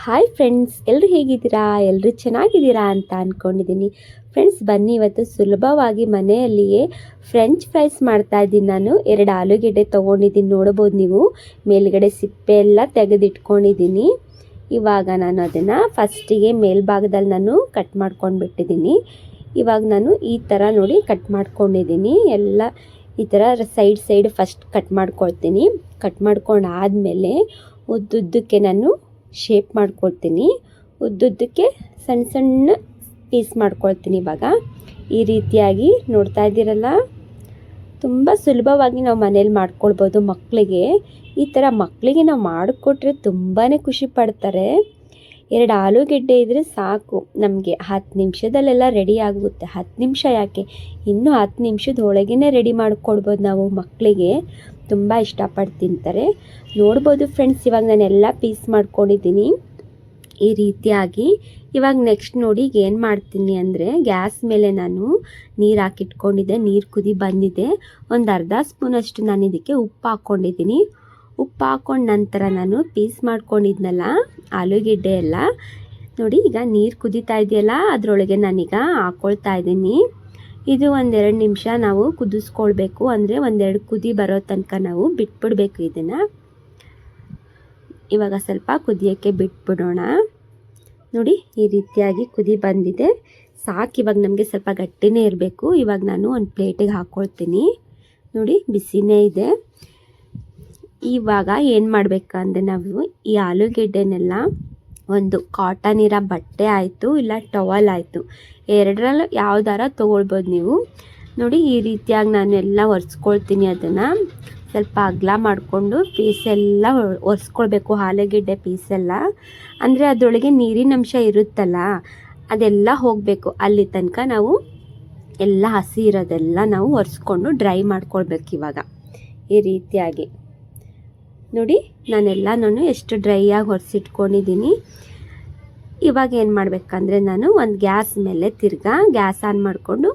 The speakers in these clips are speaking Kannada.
ಹಾಯ್ ಫ್ರೆಂಡ್ಸ್ ಎಲ್ಲರೂ ಹೇಗಿದ್ದೀರಾ ಎಲ್ಲರೂ ಚೆನ್ನಾಗಿದ್ದೀರಾ ಅಂತ ಅಂದ್ಕೊಂಡಿದ್ದೀನಿ ಫ್ರೆಂಡ್ಸ್ ಬನ್ನಿ ಇವತ್ತು ಸುಲಭವಾಗಿ ಮನೆಯಲ್ಲಿಯೇ ಫ್ರೆಂಚ್ ಫ್ರೈಸ್ ಮಾಡ್ತಾ ಇದ್ದೀನಿ ನಾನು ಎರಡು ಆಲೂಗೆಡ್ಡೆ ತೊಗೊಂಡಿದ್ದೀನಿ ನೋಡ್ಬೋದು ನೀವು ಮೇಲುಗಡೆ ಸಿಪ್ಪೆ ಎಲ್ಲ ತೆಗೆದಿಟ್ಕೊಂಡಿದ್ದೀನಿ ಇವಾಗ ನಾನು ಅದನ್ನು ಫಸ್ಟಿಗೆ ಮೇಲ್ಭಾಗದಲ್ಲಿ ನಾನು ಕಟ್ ಮಾಡ್ಕೊಂಡು ಬಿಟ್ಟಿದ್ದೀನಿ ಇವಾಗ ನಾನು ಈ ಥರ ನೋಡಿ ಕಟ್ ಮಾಡ್ಕೊಂಡಿದ್ದೀನಿ ಎಲ್ಲ ಈ ಥರ ಸೈಡ್ ಸೈಡ್ ಫಸ್ಟ್ ಕಟ್ ಮಾಡ್ಕೊಳ್ತೀನಿ ಕಟ್ ಮಾಡ್ಕೊಂಡು ಆದಮೇಲೆ ಉದ್ದುದ್ದಕ್ಕೆ ನಾನು ಶೇಪ್ ಮಾಡ್ಕೊಳ್ತೀನಿ ಉದ್ದುದ್ದಕ್ಕೆ ಸಣ್ಣ ಸಣ್ಣ ಪೀಸ್ ಮಾಡ್ಕೊಳ್ತೀನಿ ಇವಾಗ ಈ ರೀತಿಯಾಗಿ ನೋಡ್ತಾ ಇದ್ದೀರಲ್ಲ ತುಂಬ ಸುಲಭವಾಗಿ ನಾವು ಮನೇಲಿ ಮಾಡ್ಕೊಳ್ಬೋದು ಮಕ್ಕಳಿಗೆ ಈ ಥರ ಮಕ್ಕಳಿಗೆ ನಾವು ಮಾಡಿಕೊಟ್ರೆ ತುಂಬಾ ಖುಷಿ ಪಡ್ತಾರೆ ಎರಡು ಆಲೂಗೆಡ್ಡೆ ಇದ್ದರೆ ಸಾಕು ನಮಗೆ ಹತ್ತು ನಿಮಿಷದಲ್ಲೆಲ್ಲ ರೆಡಿ ಆಗುತ್ತೆ ಹತ್ತು ನಿಮಿಷ ಯಾಕೆ ಇನ್ನೂ ಹತ್ತು ನಿಮಿಷದ ಒಳಗೇ ರೆಡಿ ಮಾಡಿಕೊಡ್ಬೋದು ನಾವು ಮಕ್ಕಳಿಗೆ ತುಂಬ ಇಷ್ಟಪಟ್ಟು ತಿಂತಾರೆ ನೋಡ್ಬೋದು ಫ್ರೆಂಡ್ಸ್ ಇವಾಗ ನಾನೆಲ್ಲ ಪೀಸ್ ಮಾಡ್ಕೊಂಡಿದ್ದೀನಿ ಈ ರೀತಿಯಾಗಿ ಇವಾಗ ನೆಕ್ಸ್ಟ್ ನೋಡಿ ಈಗ ಏನು ಮಾಡ್ತೀನಿ ಅಂದರೆ ಗ್ಯಾಸ್ ಮೇಲೆ ನಾನು ನೀರು ಹಾಕಿಟ್ಕೊಂಡಿದ್ದೆ ನೀರು ಕುದಿ ಬಂದಿದೆ ಒಂದು ಅರ್ಧ ಸ್ಪೂನಷ್ಟು ನಾನು ಇದಕ್ಕೆ ಉಪ್ಪು ಹಾಕ್ಕೊಂಡಿದ್ದೀನಿ ಉಪ್ಪು ಹಾಕ್ಕೊಂಡ ನಂತರ ನಾನು ಪೀಸ್ ಮಾಡ್ಕೊಂಡಿದ್ನಲ್ಲ ಆಲೂಗೆಡ್ಡೆ ಎಲ್ಲ ನೋಡಿ ಈಗ ನೀರು ಕುದೀತಾ ಇದೆಯಲ್ಲ ಅದರೊಳಗೆ ನಾನೀಗ ಹಾಕ್ಕೊಳ್ತಾ ಇದ್ದೀನಿ ಇದು ಒಂದೆರಡು ನಿಮಿಷ ನಾವು ಕುದಿಸ್ಕೊಳ್ಬೇಕು ಅಂದರೆ ಒಂದೆರಡು ಕುದಿ ಬರೋ ತನಕ ನಾವು ಬಿಟ್ಬಿಡ್ಬೇಕು ಇದನ್ನು ಇವಾಗ ಸ್ವಲ್ಪ ಕುದಿಯೋಕ್ಕೆ ಬಿಟ್ಬಿಡೋಣ ನೋಡಿ ಈ ರೀತಿಯಾಗಿ ಕುದಿ ಬಂದಿದೆ ಸಾಕು ಇವಾಗ ನಮಗೆ ಸ್ವಲ್ಪ ಗಟ್ಟಿನೇ ಇರಬೇಕು ಇವಾಗ ನಾನು ಒಂದು ಪ್ಲೇಟಿಗೆ ಹಾಕ್ಕೊಳ್ತೀನಿ ನೋಡಿ ಬಿಸಿನೇ ಇದೆ ಇವಾಗ ಏನು ಮಾಡಬೇಕಂದ್ರೆ ನಾವು ಈ ಆಲೂಗೆಡ್ಡೆನೆಲ್ಲ ಒಂದು ಕಾಟನ್ ಇರೋ ಬಟ್ಟೆ ಆಯಿತು ಇಲ್ಲ ಟವಲ್ ಆಯಿತು ಎರಡರಲ್ಲೂ ಯಾವ್ದಾರ ತೊಗೊಳ್ಬೋದು ನೀವು ನೋಡಿ ಈ ರೀತಿಯಾಗಿ ನಾನು ಎಲ್ಲ ಒರೆಸ್ಕೊಳ್ತೀನಿ ಅದನ್ನು ಸ್ವಲ್ಪ ಅಗ್ಲ ಮಾಡಿಕೊಂಡು ಪೀಸೆಲ್ಲ ಒರೆಸ್ಕೊಳ್ಬೇಕು ಆಲೂಗೆಡ್ಡೆ ಪೀಸೆಲ್ಲ ಅಂದರೆ ಅದರೊಳಗೆ ನೀರಿನಂಶ ಇರುತ್ತಲ್ಲ ಅದೆಲ್ಲ ಹೋಗಬೇಕು ಅಲ್ಲಿ ತನಕ ನಾವು ಎಲ್ಲ ಹಸಿ ಇರೋದೆಲ್ಲ ನಾವು ಒರೆಸ್ಕೊಂಡು ಡ್ರೈ ಮಾಡ್ಕೊಳ್ಬೇಕು ಇವಾಗ ಈ ರೀತಿಯಾಗಿ ನೋಡಿ ನಾನು ಎಷ್ಟು ಡ್ರೈಯಾಗಿ ಹೊರಿಸಿಟ್ಕೊಂಡಿದ್ದೀನಿ ಇವಾಗ ಏನು ಮಾಡಬೇಕಂದ್ರೆ ನಾನು ಒಂದು ಗ್ಯಾಸ್ ಮೇಲೆ ತಿರ್ಗಾ ಗ್ಯಾಸ್ ಆನ್ ಮಾಡಿಕೊಂಡು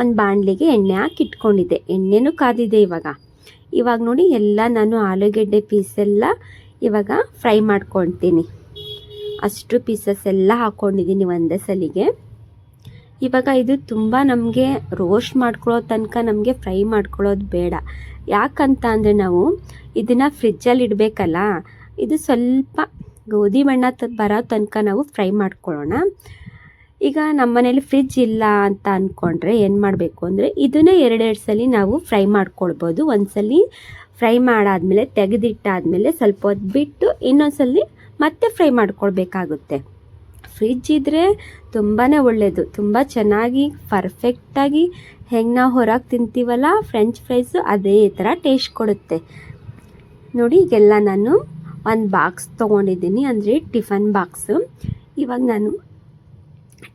ಒಂದು ಬಾಣಲಿಗೆ ಎಣ್ಣೆ ಹಾಕಿ ಇಟ್ಕೊಂಡಿದ್ದೆ ಎಣ್ಣೆನೂ ಕಾದಿದೆ ಇವಾಗ ಇವಾಗ ನೋಡಿ ಎಲ್ಲ ನಾನು ಆಲೂಗೆಡ್ಡೆ ಪೀಸೆಲ್ಲ ಇವಾಗ ಫ್ರೈ ಮಾಡ್ಕೊಳ್ತೀನಿ ಅಷ್ಟು ಪೀಸಸ್ ಎಲ್ಲ ಹಾಕ್ಕೊಂಡಿದ್ದೀನಿ ಒಂದೇ ಸಲಿಗೆ ಇವಾಗ ಇದು ತುಂಬ ನಮಗೆ ರೋಸ್ಟ್ ಮಾಡ್ಕೊಳ್ಳೋ ತನಕ ನಮಗೆ ಫ್ರೈ ಮಾಡ್ಕೊಳ್ಳೋದು ಬೇಡ ಯಾಕಂತ ಅಂದರೆ ನಾವು ಇದನ್ನು ಫ್ರಿಜ್ಜಲ್ಲಿ ಇಡಬೇಕಲ್ಲ ಇದು ಸ್ವಲ್ಪ ಗೋಧಿ ಬಣ್ಣ ತ ಬರೋ ತನಕ ನಾವು ಫ್ರೈ ಮಾಡ್ಕೊಳ್ಳೋಣ ಈಗ ನಮ್ಮ ಮನೇಲಿ ಫ್ರಿಜ್ ಇಲ್ಲ ಅಂತ ಅಂದ್ಕೊಂಡ್ರೆ ಏನು ಮಾಡಬೇಕು ಅಂದರೆ ಇದನ್ನೇ ಎರಡೆರಡು ಸಲ ನಾವು ಫ್ರೈ ಮಾಡ್ಕೊಳ್ಬೋದು ಒಂದ್ಸಲಿ ಫ್ರೈ ಮಾಡಾದಮೇಲೆ ತೆಗೆದಿಟ್ಟಾದಮೇಲೆ ಸ್ವಲ್ಪ ಹೊತ್ತು ಬಿಟ್ಟು ಇನ್ನೊಂದ್ಸಲಿ ಮತ್ತೆ ಫ್ರೈ ಮಾಡ್ಕೊಳ್ಬೇಕಾಗುತ್ತೆ ಫ್ರಿಜ್ ಇದ್ದರೆ ತುಂಬಾ ಒಳ್ಳೆಯದು ತುಂಬ ಚೆನ್ನಾಗಿ ಪರ್ಫೆಕ್ಟಾಗಿ ಹೆಂಗೆ ನಾವು ಹೊರಗೆ ತಿಂತೀವಲ್ಲ ಫ್ರೆಂಚ್ ಫ್ರೈಸು ಅದೇ ಥರ ಟೇಸ್ಟ್ ಕೊಡುತ್ತೆ ನೋಡಿ ಈಗೆಲ್ಲ ನಾನು ಒಂದು ಬಾಕ್ಸ್ ತೊಗೊಂಡಿದ್ದೀನಿ ಅಂದರೆ ಟಿಫನ್ ಬಾಕ್ಸು ಇವಾಗ ನಾನು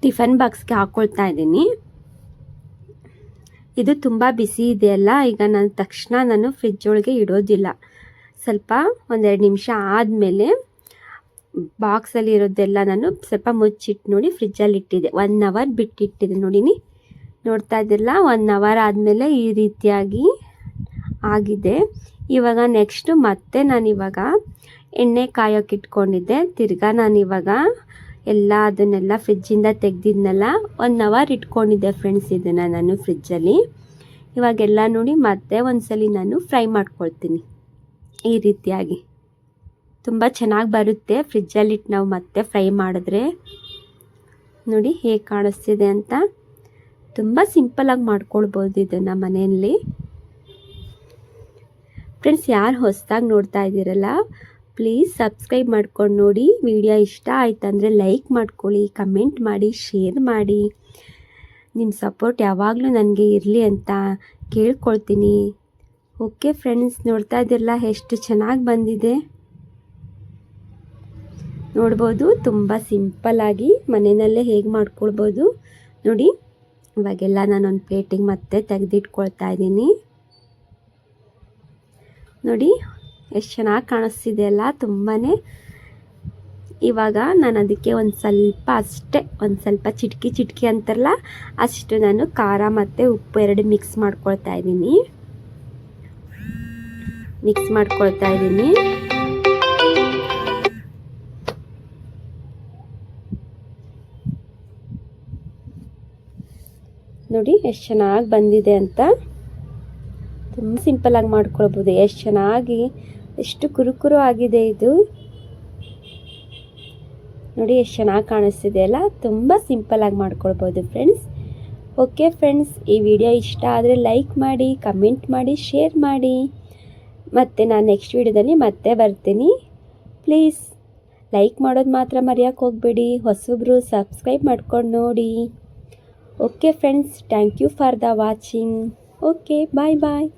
ಟಿಫನ್ ಬಾಕ್ಸ್ಗೆ ಹಾಕ್ಕೊಳ್ತಾ ಇದ್ದೀನಿ ಇದು ತುಂಬ ಬಿಸಿ ಇದೆಯಲ್ಲ ಈಗ ನಾನು ತಕ್ಷಣ ನಾನು ಫ್ರಿಜ್ ಒಳಗೆ ಇಡೋದಿಲ್ಲ ಸ್ವಲ್ಪ ಒಂದೆರಡು ನಿಮಿಷ ಆದಮೇಲೆ ಬಾಕ್ಸಲ್ಲಿ ಇರೋದೆಲ್ಲ ನಾನು ಸ್ವಲ್ಪ ಮುಚ್ಚಿಟ್ಟು ನೋಡಿ ಫ್ರಿಜ್ಜಲ್ಲಿ ಇಟ್ಟಿದ್ದೆ ಒನ್ ಅವರ್ ಬಿಟ್ಟಿಟ್ಟಿದ್ದೆ ನೋಡಿನಿ ನೋಡ್ತಾ ಇದ್ದಿಲ್ಲ ಒನ್ ಅವರ್ ಆದಮೇಲೆ ಈ ರೀತಿಯಾಗಿ ಆಗಿದೆ ಇವಾಗ ನೆಕ್ಸ್ಟು ಮತ್ತೆ ನಾನಿವಾಗ ಎಣ್ಣೆ ಕಾಯೋಕೆ ಇಟ್ಕೊಂಡಿದ್ದೆ ತಿರ್ಗಾ ನಾನಿವಾಗ ಎಲ್ಲ ಅದನ್ನೆಲ್ಲ ಫ್ರಿಜ್ಜಿಂದ ತೆಗ್ದಿದ್ನಲ್ಲ ಒನ್ ಅವರ್ ಇಟ್ಕೊಂಡಿದ್ದೆ ಫ್ರೆಂಡ್ಸ್ ಇದನ್ನು ನಾನು ಫ್ರಿಜ್ಜಲ್ಲಿ ಇವಾಗೆಲ್ಲ ನೋಡಿ ಮತ್ತೆ ಒಂದ್ಸಲಿ ನಾನು ಫ್ರೈ ಮಾಡ್ಕೊಳ್ತೀನಿ ಈ ರೀತಿಯಾಗಿ ತುಂಬ ಚೆನ್ನಾಗಿ ಬರುತ್ತೆ ಫ್ರಿಜ್ಜಲ್ಲಿಟ್ಟು ನಾವು ಮತ್ತೆ ಫ್ರೈ ಮಾಡಿದ್ರೆ ನೋಡಿ ಹೇಗೆ ಕಾಣಿಸ್ತಿದೆ ಅಂತ ತುಂಬ ಸಿಂಪಲಾಗಿ ಮಾಡ್ಕೊಳ್ಬೋದು ಇದನ್ನು ಮನೆಯಲ್ಲಿ ಫ್ರೆಂಡ್ಸ್ ಯಾರು ಹೊಸದಾಗಿ ನೋಡ್ತಾ ಇದ್ದೀರಲ್ಲ ಪ್ಲೀಸ್ ಸಬ್ಸ್ಕ್ರೈಬ್ ಮಾಡ್ಕೊಂಡು ನೋಡಿ ವಿಡಿಯೋ ಇಷ್ಟ ಅಂದರೆ ಲೈಕ್ ಮಾಡ್ಕೊಳ್ಳಿ ಕಮೆಂಟ್ ಮಾಡಿ ಶೇರ್ ಮಾಡಿ ನಿಮ್ಮ ಸಪೋರ್ಟ್ ಯಾವಾಗಲೂ ನನಗೆ ಇರಲಿ ಅಂತ ಕೇಳ್ಕೊಳ್ತೀನಿ ಓಕೆ ಫ್ರೆಂಡ್ಸ್ ನೋಡ್ತಾ ಇದ್ದಿರಲ್ಲ ಎಷ್ಟು ಚೆನ್ನಾಗಿ ಬಂದಿದೆ ನೋಡ್ಬೋದು ತುಂಬ ಸಿಂಪಲ್ಲಾಗಿ ಮನೆಯಲ್ಲೇ ಹೇಗೆ ಮಾಡ್ಕೊಳ್ಬೋದು ನೋಡಿ ಇವಾಗೆಲ್ಲ ನಾನೊಂದು ಪ್ಲೇಟಿಗೆ ಮತ್ತೆ ತೆಗೆದಿಟ್ಕೊಳ್ತಾ ಇದ್ದೀನಿ ನೋಡಿ ಎಷ್ಟು ಚೆನ್ನಾಗಿ ಕಾಣಿಸ್ತಿದೆ ಅಲ್ಲ ತುಂಬಾ ಇವಾಗ ನಾನು ಅದಕ್ಕೆ ಒಂದು ಸ್ವಲ್ಪ ಅಷ್ಟೇ ಒಂದು ಸ್ವಲ್ಪ ಚಿಟಕಿ ಚಿಟಕಿ ಅಂತಾರಲ್ಲ ಅಷ್ಟು ನಾನು ಖಾರ ಮತ್ತು ಉಪ್ಪು ಎರಡು ಮಿಕ್ಸ್ ಮಾಡ್ಕೊಳ್ತಾ ಇದ್ದೀನಿ ಮಿಕ್ಸ್ ಮಾಡ್ಕೊಳ್ತಾ ಇದ್ದೀನಿ ನೋಡಿ ಎಷ್ಟು ಚೆನ್ನಾಗಿ ಬಂದಿದೆ ಅಂತ ತುಂಬ ಸಿಂಪಲಾಗಿ ಮಾಡ್ಕೊಳ್ಬೋದು ಎಷ್ಟು ಚೆನ್ನಾಗಿ ಎಷ್ಟು ಕುರುಕುರು ಆಗಿದೆ ಇದು ನೋಡಿ ಎಷ್ಟು ಚೆನ್ನಾಗಿ ಕಾಣಿಸ್ತಿದೆ ಅಲ್ಲ ತುಂಬ ಸಿಂಪಲಾಗಿ ಮಾಡ್ಕೊಳ್ಬೋದು ಫ್ರೆಂಡ್ಸ್ ಓಕೆ ಫ್ರೆಂಡ್ಸ್ ಈ ವಿಡಿಯೋ ಇಷ್ಟ ಆದರೆ ಲೈಕ್ ಮಾಡಿ ಕಮೆಂಟ್ ಮಾಡಿ ಶೇರ್ ಮಾಡಿ ಮತ್ತು ನಾನು ನೆಕ್ಸ್ಟ್ ವಿಡಿಯೋದಲ್ಲಿ ಮತ್ತೆ ಬರ್ತೀನಿ ಪ್ಲೀಸ್ ಲೈಕ್ ಮಾಡೋದು ಮಾತ್ರ ಮರೆಯೋಕ್ಕೆ ಹೋಗಬೇಡಿ ಹೊಸಬ್ರು ಸಬ್ಸ್ಕ್ರೈಬ್ ಮಾಡ್ಕೊಂಡು ನೋಡಿ Okay friends, thank you for the watching. Okay, bye bye.